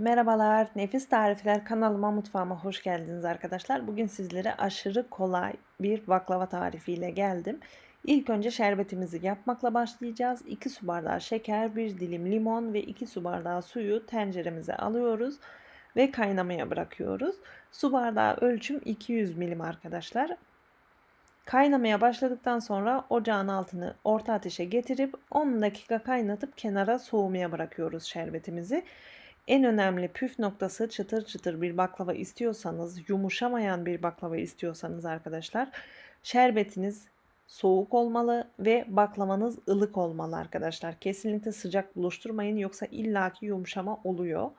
Merhabalar, Nefis Tarifler kanalıma mutfağıma hoş geldiniz arkadaşlar. Bugün sizlere aşırı kolay bir baklava tarifiyle geldim. İlk önce şerbetimizi yapmakla başlayacağız. 2 su bardağı şeker, 1 dilim limon ve 2 su bardağı suyu tenceremize alıyoruz ve kaynamaya bırakıyoruz. Su bardağı ölçüm 200 milim arkadaşlar. Kaynamaya başladıktan sonra ocağın altını orta ateşe getirip 10 dakika kaynatıp kenara soğumaya bırakıyoruz şerbetimizi. En önemli püf noktası çıtır çıtır bir baklava istiyorsanız, yumuşamayan bir baklava istiyorsanız arkadaşlar, şerbetiniz soğuk olmalı ve baklavanız ılık olmalı arkadaşlar. Kesinlikle sıcak buluşturmayın yoksa illaki yumuşama oluyor.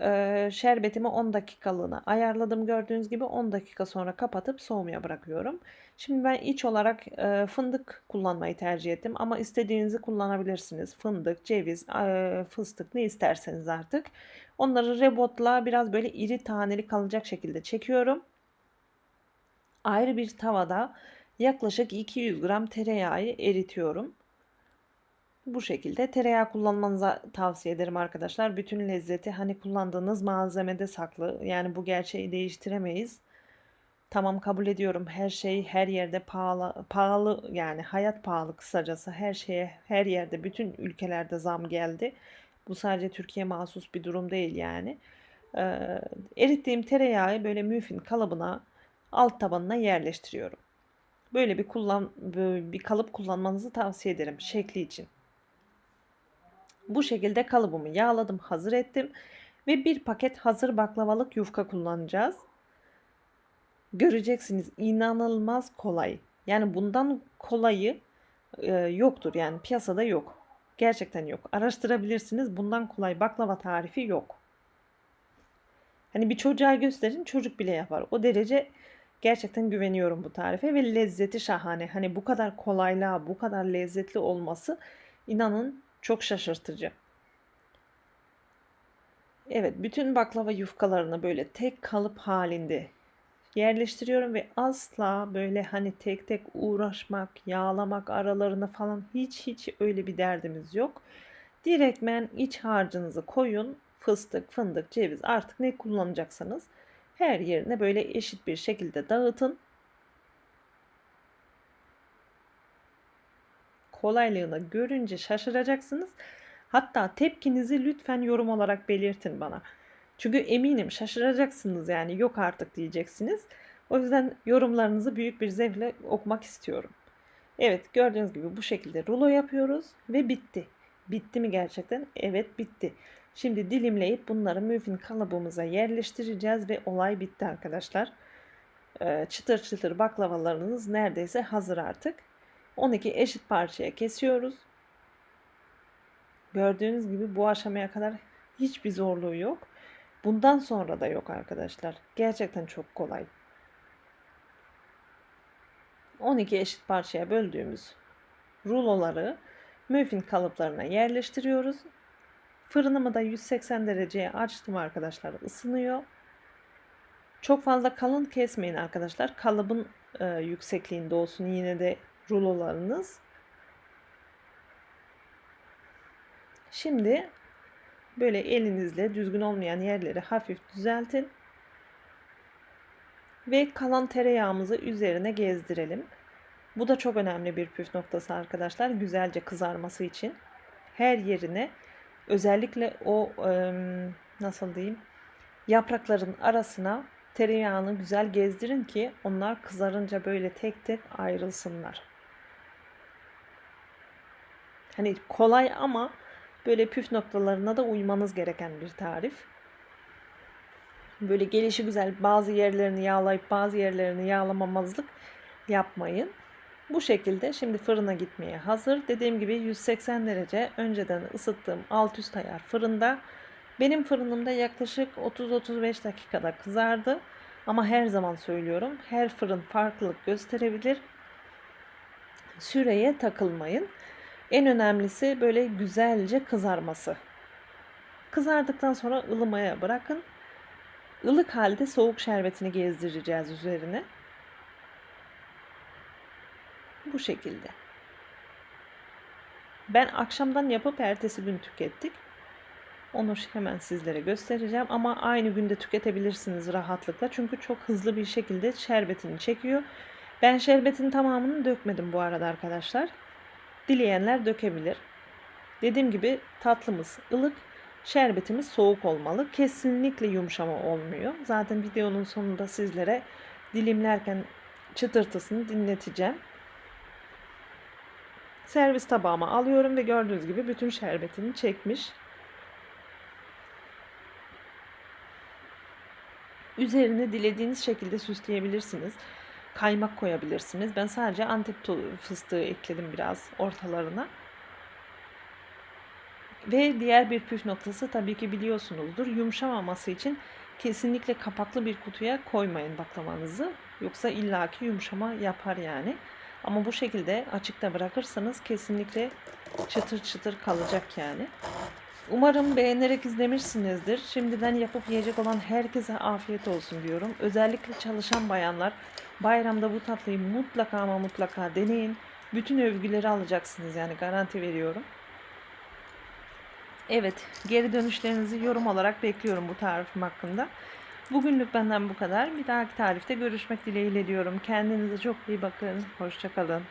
Ee, şerbetimi 10 dakikalığına ayarladım gördüğünüz gibi 10 dakika sonra kapatıp soğumaya bırakıyorum. Şimdi ben iç olarak e, fındık kullanmayı tercih ettim ama istediğinizi kullanabilirsiniz. Fındık, ceviz, e, fıstık ne isterseniz artık. Onları rebotla biraz böyle iri taneli kalacak şekilde çekiyorum. Ayrı bir tavada yaklaşık 200 gram tereyağı eritiyorum. Bu şekilde tereyağı kullanmanızı tavsiye ederim arkadaşlar. Bütün lezzeti hani kullandığınız malzemede saklı. Yani bu gerçeği değiştiremeyiz. Tamam kabul ediyorum her şey her yerde pahalı pahalı yani hayat pahalı kısacası her şeye her yerde bütün ülkelerde zam geldi. Bu sadece Türkiye mahsus bir durum değil yani. Ee, erittiğim tereyağı böyle müfin kalıbına alt tabanına yerleştiriyorum. Böyle bir kullan böyle bir kalıp kullanmanızı tavsiye ederim şekli için. Bu şekilde kalıbımı yağladım, hazır ettim ve bir paket hazır baklavalık yufka kullanacağız. Göreceksiniz inanılmaz kolay. Yani bundan kolayı e, yoktur yani piyasada yok. Gerçekten yok. Araştırabilirsiniz. Bundan kolay baklava tarifi yok. Hani bir çocuğa gösterin çocuk bile yapar. O derece gerçekten güveniyorum bu tarife ve lezzeti şahane. Hani bu kadar kolaylığa, bu kadar lezzetli olması inanın çok şaşırtıcı. Evet, bütün baklava yufkalarını böyle tek kalıp halinde yerleştiriyorum ve asla böyle hani tek tek uğraşmak, yağlamak aralarını falan hiç hiç öyle bir derdimiz yok. Direktmen iç harcınızı koyun. Fıstık, fındık, ceviz artık ne kullanacaksanız her yerine böyle eşit bir şekilde dağıtın. Kolaylığını görünce şaşıracaksınız. Hatta tepkinizi lütfen yorum olarak belirtin bana. Çünkü eminim şaşıracaksınız yani yok artık diyeceksiniz. O yüzden yorumlarınızı büyük bir zevkle okumak istiyorum. Evet gördüğünüz gibi bu şekilde rulo yapıyoruz ve bitti. Bitti mi gerçekten? Evet bitti. Şimdi dilimleyip bunları müfin kalıbımıza yerleştireceğiz ve olay bitti arkadaşlar. Ee, çıtır çıtır baklavalarınız neredeyse hazır artık. 12 eşit parçaya kesiyoruz. Gördüğünüz gibi bu aşamaya kadar hiçbir zorluğu yok. Bundan sonra da yok arkadaşlar. Gerçekten çok kolay. 12 eşit parçaya böldüğümüz ruloları muffin kalıplarına yerleştiriyoruz. Fırınımı da 180 dereceye açtım arkadaşlar. ısınıyor. Çok fazla kalın kesmeyin arkadaşlar. Kalıbın e, yüksekliğinde olsun yine de rulolarınız. Şimdi böyle elinizle düzgün olmayan yerleri hafif düzeltin. Ve kalan tereyağımızı üzerine gezdirelim. Bu da çok önemli bir püf noktası arkadaşlar. Güzelce kızarması için. Her yerine özellikle o nasıl diyeyim yaprakların arasına tereyağını güzel gezdirin ki onlar kızarınca böyle tek tek ayrılsınlar. Hani kolay ama böyle püf noktalarına da uymanız gereken bir tarif. Böyle gelişi güzel bazı yerlerini yağlayıp bazı yerlerini yağlamamazlık yapmayın. Bu şekilde şimdi fırına gitmeye hazır. Dediğim gibi 180 derece önceden ısıttığım alt üst ayar fırında. Benim fırınımda yaklaşık 30-35 dakikada kızardı. Ama her zaman söylüyorum her fırın farklılık gösterebilir. Süreye takılmayın. En önemlisi böyle güzelce kızarması. Kızardıktan sonra ılımaya bırakın. Ilık halde soğuk şerbetini gezdireceğiz üzerine. Bu şekilde. Ben akşamdan yapıp ertesi gün tükettik. Onu hemen sizlere göstereceğim ama aynı günde tüketebilirsiniz rahatlıkla. Çünkü çok hızlı bir şekilde şerbetini çekiyor. Ben şerbetin tamamını dökmedim bu arada arkadaşlar. Dileyenler dökebilir. Dediğim gibi tatlımız ılık, şerbetimiz soğuk olmalı. Kesinlikle yumuşama olmuyor. Zaten videonun sonunda sizlere dilimlerken çıtırtısını dinleteceğim. Servis tabağıma alıyorum ve gördüğünüz gibi bütün şerbetini çekmiş. Üzerine dilediğiniz şekilde süsleyebilirsiniz. Kaymak koyabilirsiniz. Ben sadece Antep fıstığı ekledim biraz ortalarına. Ve diğer bir püf noktası tabii ki biliyorsunuzdur. Yumuşamaması için kesinlikle kapaklı bir kutuya koymayın baklavanızı. Yoksa illaki yumuşama yapar yani. Ama bu şekilde açıkta bırakırsanız kesinlikle çıtır çıtır kalacak yani. Umarım beğenerek izlemişsinizdir. Şimdiden yapıp yiyecek olan herkese afiyet olsun diyorum. Özellikle çalışan bayanlar bayramda bu tatlıyı mutlaka ama mutlaka deneyin. Bütün övgüleri alacaksınız yani garanti veriyorum. Evet, geri dönüşlerinizi yorum olarak bekliyorum bu tarifim hakkında. Bugünlük benden bu kadar. Bir dahaki tarifte görüşmek dileğiyle diyorum. Kendinize çok iyi bakın. Hoşçakalın.